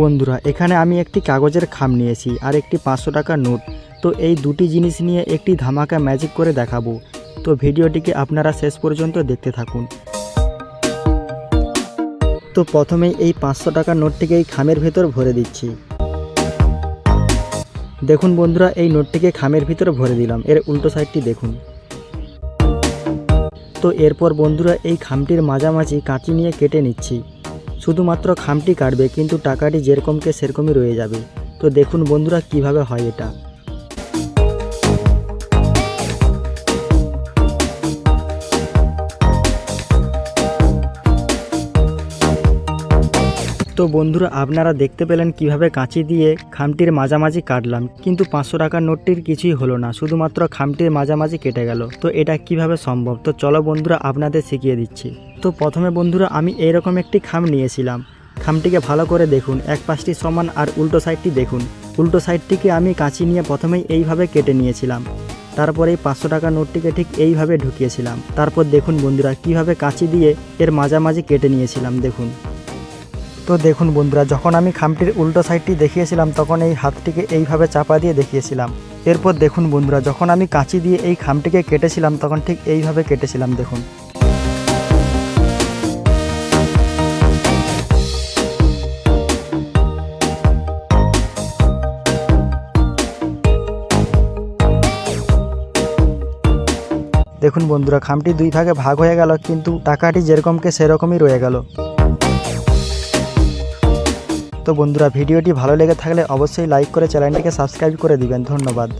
বন্ধুরা, এখানে আমি একটি কাগজের খাম নিয়েছি আর একটি পাঁচশো টাকার নোট। তো এই দুটি জিনিস নিয়ে একটি ধামাকা ম্যাজিক করে দেখাবো। তো ভিডিওটিকে আপনারা শেষ পর্যন্ত দেখতে থাকুন। তো প্রথমেই এই পাঁচশো টাকার নোটটিকে এই খামের ভেতর ভরে দিচ্ছি। দেখুন বন্ধুরা, এই নোটটিকে খামের ভিতরে ভরে দিলাম। এর উল্টো সাইডটি দেখুন। তো এরপর বন্ধুরা, এই খামটির মাঝামাঝি কাঁচি নিয়ে কেটে নিচ্ছি। শুধুমাত্র খামটি কাটবে, কিন্তু টাকাটি যেরকমকে সেরকমই রয়ে যাবে। তো দেখুন বন্ধুরা, কীভাবে হয় এটা। তো বন্ধুরা, আপনারা দেখতে পেলেন কীভাবে কাঁচি দিয়ে খামটির মাঝামাঝি কাটলাম। কিন্তু পাঁচশো টাকার নোটটির কিছুই হলো না, শুধুমাত্র খামটির মাঝামাঝি কেটে গেল। তো এটা কীভাবে সম্ভব? তো চলো বন্ধুরা, আপনাদের শিখিয়ে দিচ্ছি। তো প্রথমে বন্ধুরা, আমি এইরকম একটি খাম নিয়েছিলাম। খামটিকে ভালো করে দেখুন, এক পাশটি সমান আর উল্টো সাইডটি দেখুন। উল্টো সাইডটিকে আমি কাঁচি নিয়ে প্রথমেই এইভাবে কেটে নিয়েছিলাম। তারপরে এই পাঁচশো টাকা নোটটিকে ঠিক এইভাবে ঢুকিয়েছিলাম। তারপর দেখুন বন্ধুরা, কীভাবে কাঁচি দিয়ে এর মাঝামাঝি কেটে নিয়েছিলাম, দেখুন। তো দেখুন বন্ধুরা, যখন আমি খামটির উল্টো সাইডটি দেখিয়েছিলাম, তখন এই হাতটিকে এইভাবে চাপা দিয়ে দেখিয়েছিলাম। এরপর দেখুন বন্ধুরা, যখন আমি কাঁচি দিয়ে এই খামটিকে কেটেছিলাম, তখন ঠিক এইভাবে কেটেছিলাম, দেখুন। দেখুন বন্ধুরা, খামটি দুই ভাগে ভাগ হয়ে গেল, কিন্তু টাকাটি যেরকমকে সেরকমই রয়ে গেল। তো বন্ধুরা ভিডিওটি ভালো লেগে থাকলে অবশ্যই লাইক করে চ্যানেলটিকে সাবস্ক্রাইব করে দিবেন। ধন্যবাদ।